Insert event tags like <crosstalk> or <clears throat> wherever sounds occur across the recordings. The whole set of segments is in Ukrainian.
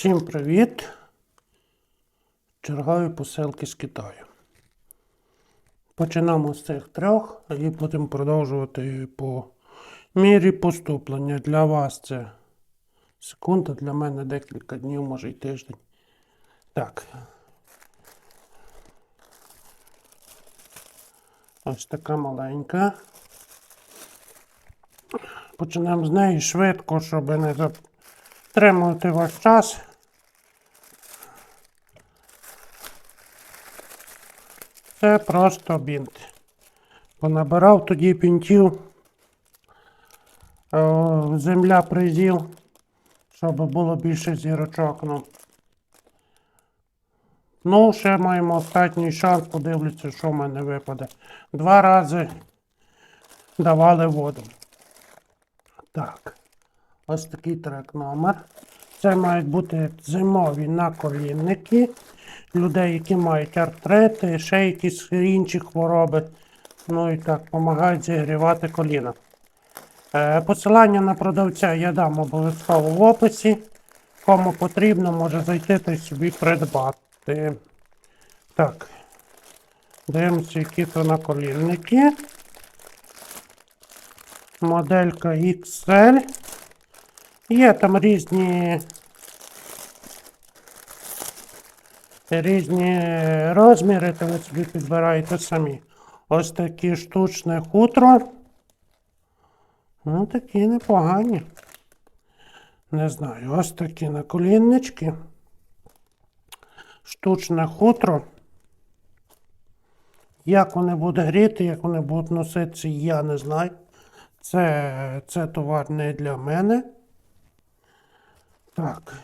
Всім привіт! Чергові посилки з Китаю. Починаємо з цих трьох і будемо продовжувати по мірі поступлення. Для вас це секунда, для мене декілька днів, може й тиждень. Так. Ось така маленька. Почнемо з неї швидко, щоб не затримувати ваш час. Це просто бінт. Понабирав тоді бінтів. Земля призів, щоб було більше зірочок. Ну. ну, ще маємо останній шанс, подивлюся, що в мене випаде. Два рази давали воду. Так. Ось такий трек номер. Це мають бути зимові наколінники. Людей, які мають артрити, ще якісь інші хвороби. Ну і так, допомагають зігрівати коліна. Е, посилання на продавця я дам обов'язково в описі. Кому потрібно, може зайти та собі придбати. Так. Дивимося, які то наколінники. Моделька XL. Є там різні різні розміри, то ви собі підбираєте самі. Ось такі штучне хутро. Ну, такі непогані. Не знаю, ось такі наколіннички. Штучне хутро. Як вони будуть гріти, як вони будуть носитися, я не знаю. Це, це товар не для мене. Так.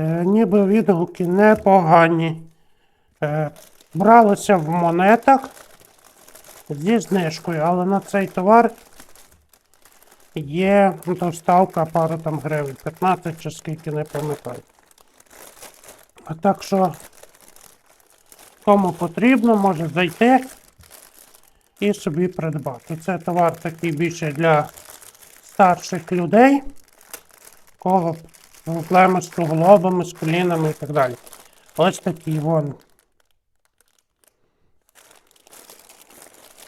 Е, ніби відгуки непогані. Е, бралося в монетах зі знижкою, але на цей товар є доставка пару там гривень, 15 чи скільки не пам'ятаю. Так що, кому потрібно, може зайти і собі придбати. Це товар такий більше для старших людей, кого проблеми з суглобами, з колінами і так далі. Ось такий вон.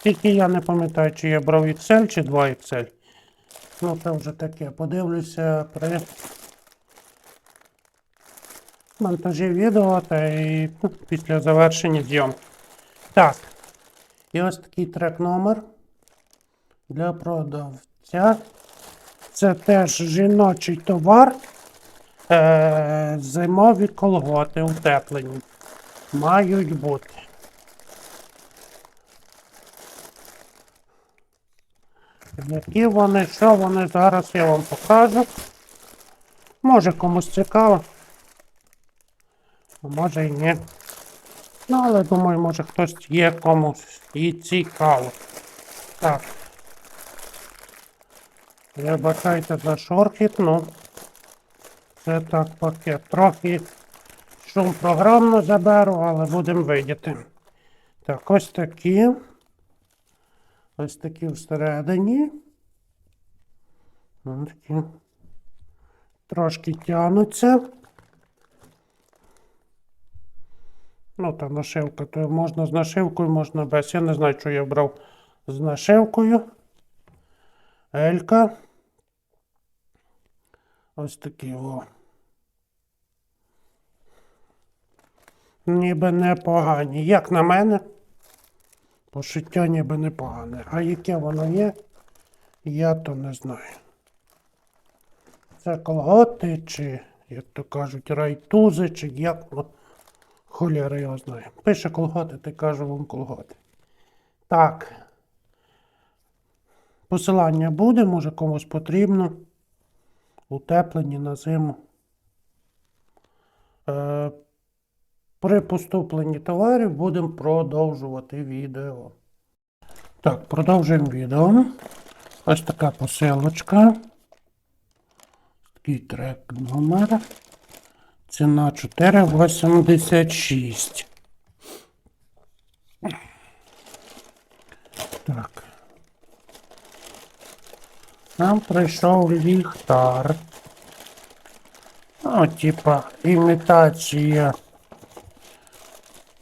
Тільки я не пам'ятаю, чи я брав XL чи 2XL. Ну, це вже таке. Подивлюся при монтажі відео та і ну, після завершення зйомки. Так. І ось такий трек номер для продавця. Це теж жіночий товар. Е, зимові колготи утеплені. Мають бути. Які вони, що вони, зараз я вам покажу. Може комусь цікаво. Може і ні. Ну, але думаю, може хтось є комусь і цікаво. Так. Вибачайте за шорхіт, ну. Це так пакет. Трохи шум програмно заберу, але будемо видіти. Так, ось такі. Ось такі всередині. Ось такі. Трошки тянуться. Ну, та нашивка, то можна з нашивкою, можна без. Я не знаю, що я брав з нашивкою. Елька. Ось такі о. Ніби непогані. Як на мене, пошиття ніби непогане. А яке воно є, я то не знаю. Це колготи, чи, як то кажуть, райтузи, чи як воно. Холєра його знає. Пише колготи, ти кажу вам колготи. Так. Посилання буде, може комусь потрібно. Утеплені на зиму. Е, при поступленні товарів будемо продовжувати відео. Так, продовжуємо відео. Ось така посилочка. Такий трек номер. Ціна 4,86. Так. Нам прийшов ліхтар. Ну, типа імітація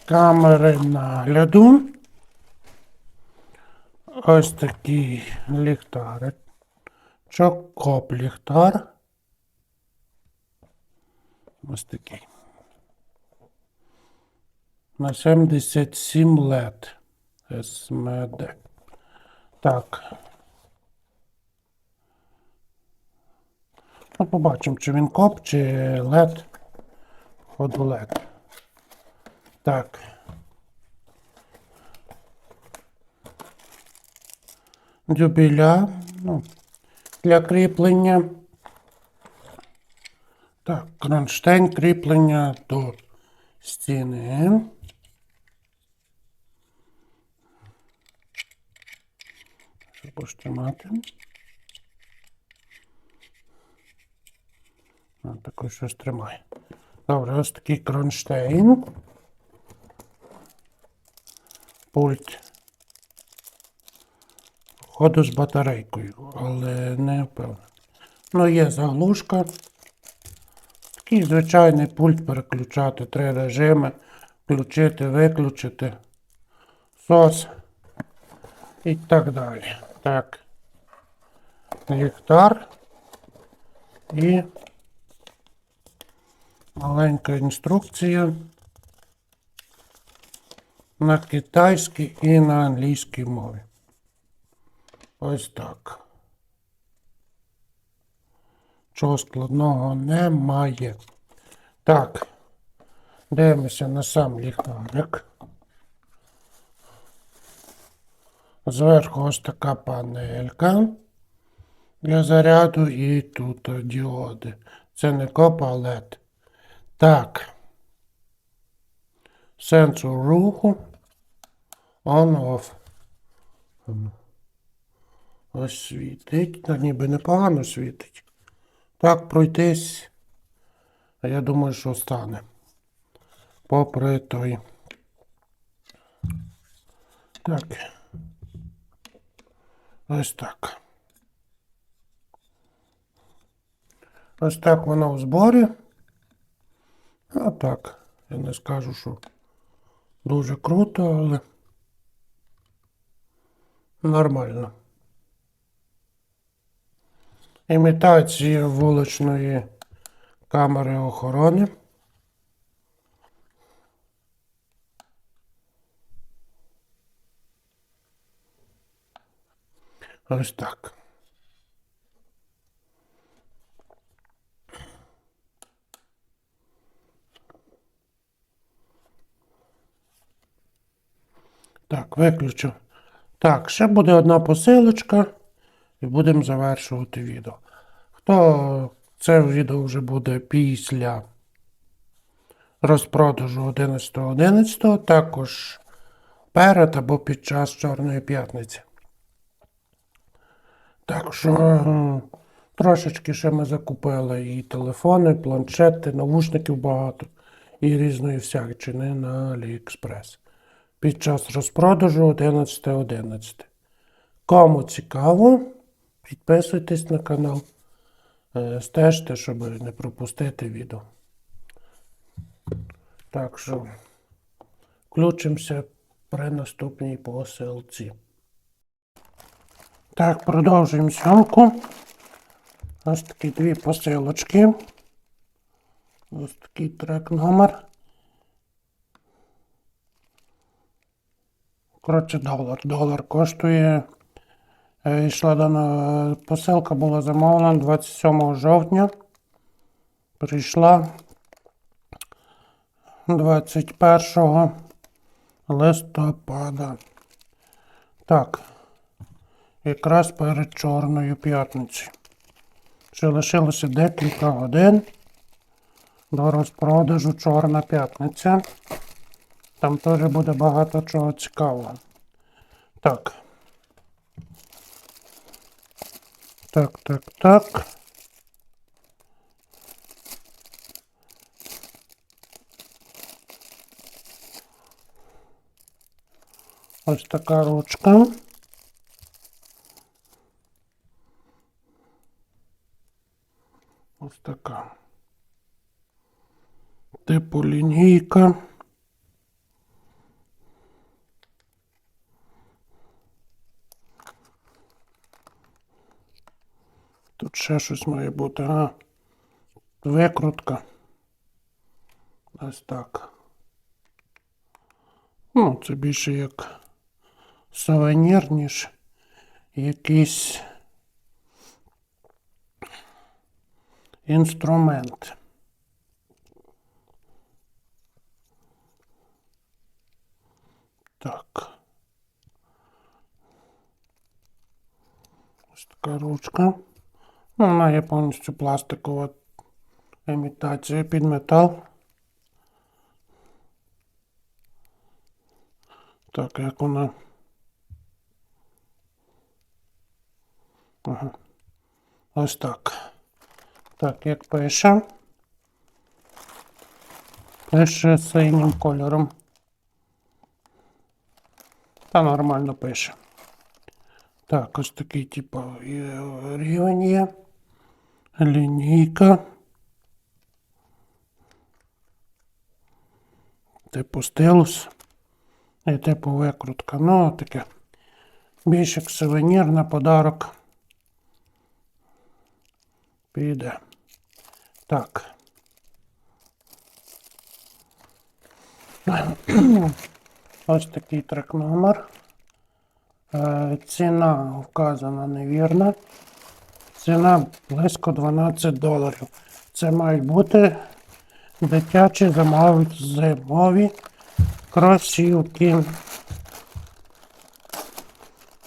камери нагляду. Ось такий ліхтарик. Чокоп ліхтар. Ось такий. На 77 лет. СМД. Так. Ну, побачимо, чи він коп, чи лед. Ходу лед. Так. Дюбеля. Ну, для кріплення. Так, кронштейн кріплення до стіни. Щоб поштимати. А, також щось тримає. Добре, ось такий кронштейн. Пульт. Ходу з батарейкою, але не впевнений. Ну, є заглушка. Такий звичайний пульт переключати три режими. Включити, виключити. Сос. І так далі. Так. Ліхтар. І маленька інструкція на китайській і на англійській мові. Ось так. Чого складного немає. Так. Дивимося на сам ліхтарик. Зверху ось така панелька для заряду і тут діоди. Це не коп, а LED. Так. Сенсор руху. On-off. Ось світить. Та ніби непогано світить. Так пройтись. А я думаю, що стане. Попри той. Так. Ось так. Ось так воно в зборі. Так, я не скажу, що дуже круто, але нормально. Імітація вуличної камери охорони. Ось так. Так, виключу. Так, ще буде одна посилочка і будемо завершувати відео. Хто це відео вже буде після розпродажу 11.11, також перед або під час Чорної п'ятниці. Так що трошечки ще ми закупили і телефони, планшети, навушників багато і різної всячини на AliExpress. Під час розпродажу 11.11. Кому цікаво, підписуйтесь на канал. Е, Стежте, щоб не пропустити відео. Так що включимося при наступній посилці. Так, продовжуємо зйомку. Ось такі дві посилочки. Ось такий трек номер. Коротше, долар. Долар коштує. е, Йшла дана посилка була замовлена 27 жовтня. Прийшла 21 листопада. Так. Якраз перед Чорною п'ятницею. Ще лишилося декілька годин до розпродажу Чорна п'ятниця. Там теж буде багато чого цікавого. Так. Так, так, так. Ось така ручка. Ось така. Типу лінійка. Тут ще щось має бути, а. Викрутка. Ось так. Ну, це більше як сувенір, ніж якийсь інструмент. Так. Ось така ручка. Ну, вона є повністю пластикова імітація під метал. Так, як вона. Ага. Ось так. Так, як пише. Пише синім кольором. Та нормально пише. Так, ось такий, типу, рівень є. Лінійка. Типу стилус. І типу викрутка. Ну, таке. Більш як сувенір на подарок. Піде. Так. <clears throat> Ось такий трек номер. Е, Ціна вказана невірна. Ціна близько 12 доларів. Це мають бути дитячі замові зимові кросівки.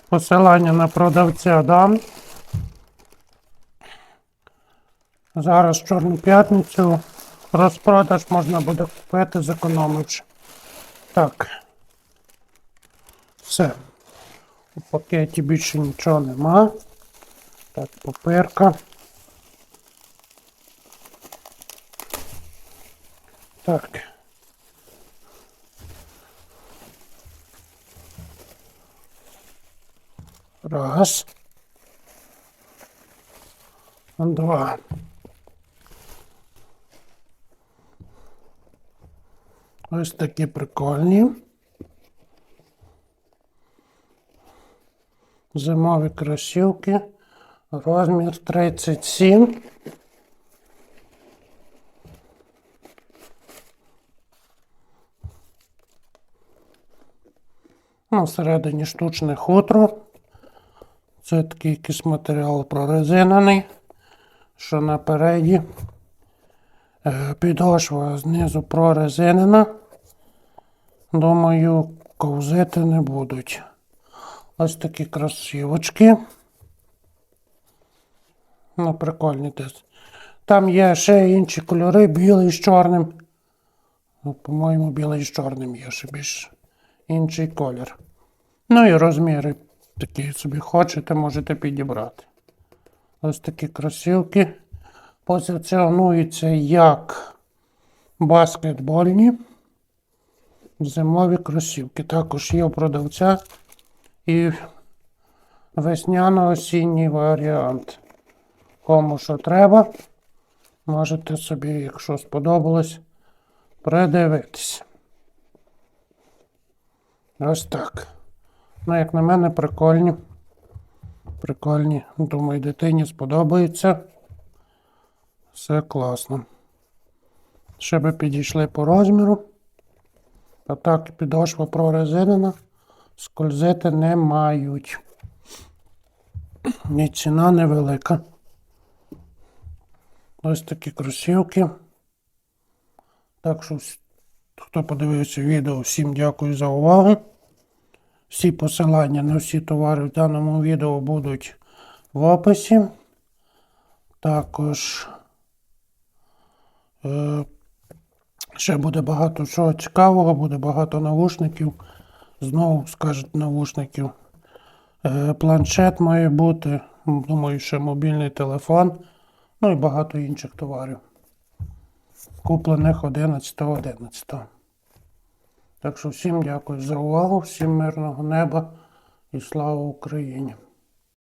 Посилання на продавця дам. Зараз Чорну п'ятницю розпродаж можна буде купити, зекономивши. Так. Все. У пакеті більше нічого нема. Так, паперка. Так. Раз. Два. Ось такі прикольні. Зимові кросівки. Розмір 37. Ну, всередині штучне хутро. Це такий якийсь матеріал прорезинений, що напереді. Е, Підошва знизу прорезинена. Думаю, ковзити не будуть. Ось такі красивочки. Ну, прикольні десь. Там є ще інші кольори, білий з чорним. Ну, по-моєму, білий з чорним є ще більш інший колір. Ну і розміри такі собі хочете, можете підібрати. Ось такі кросівки. Позиціонуються як баскетбольні. Зимові кросівки. Також є у продавця і весняно-осінній варіант. Кому що треба, можете собі, якщо сподобалось, придивитись. Ось так. Ну, як на мене, прикольні. Прикольні. Думаю, дитині сподобається. Все класно. Ще би підійшли по розміру. А так підошва прорезинена. Скользити не мають. І ціна невелика. Ось такі кросівки. Так що, хто подивився відео, всім дякую за увагу. Всі посилання на всі товари в даному відео будуть в описі. Також е, ще буде багато чого цікавого, буде багато навушників. Знову скажуть навушників. Е, планшет має бути. Думаю, ще мобільний телефон. Ну і багато інших товарів. Куплених 11.11. Так що всім дякую за увагу, всім мирного неба і слава Україні!